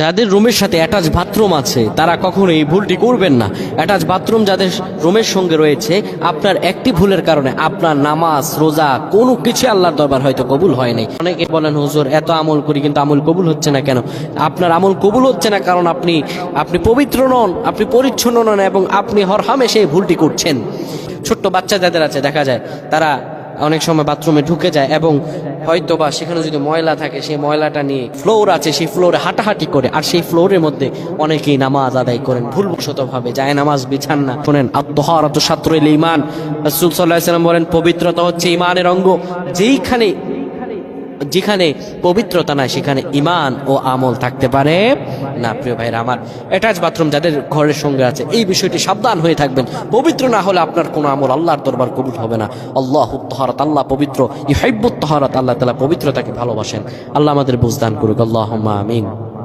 যাদের রুমের সাথে অ্যাটাচ বাথরুম আছে, তারা কখনো এই ভুলটি করবেন না। অ্যাটাচ বাথরুম যাদের রুমের সঙ্গে রয়েছে, আপনার একটি ভুলের কারণে আপনার নামাজ, রোজা, কোনো কিছু আল্লাহর দরবার হয়তো কবুল হয়নি অনেকে বলেন, হুজুর, এত আমল করি কিন্তু আমল কবুল হচ্ছে না কেন? আপনার আমল কবুল হচ্ছে না কারণ আপনি আপনি পবিত্র নন, আপনি পরিচ্ছন্ন নন এবং আপনি হরহামে সেই ভুলটি করছেন। ছোট্ট বাচ্চা যাদের আছে, দেখা যায়, তারা অনেক সময় বাথরুমে ঢুকে যায় এবং হয়তো বা সেখানে যদি ময়লা থাকে, সেই ময়লাটা নিয়ে ফ্লোর আছে, সেই ফ্লোরে হাঁটাহাঁটি করে, আর সেই ফ্লোরের মধ্যে অনেকেই নামাজ আদায় করেন। ভুলবশত ভাবে যায় নামাজ, বিছান না। শোনেন, আত্মহারত ছাত্রইল ইমান। রসুল সাল্লাহ সাল্লাম বলেন, পবিত্রতা হচ্ছে ইমানের অঙ্গ। যেইখানে যেখানে পবিত্রতা নাই, সেখানে ইমান ও আমল থাকতে পারে। না, প্রিয় ভাইরা আমার অ্যাটাচ বাথরুম যাদের ঘরের সঙ্গে আছে, এই বিষয়টি সাবধান হয়ে থাকবেন। পবিত্র না হলে আপনার কোনো আমল আল্লাহর দরবার কবুল হবে না। আল্লাহ তহরত, আল্লাহ পবিত্র। ইহাইবুত তহরত, আল্লাহ তালা পবিত্রতাকে ভালোবাসেন। আল্লাহ আমাদের বুঝদান করুক। আল্লাহ আমিন।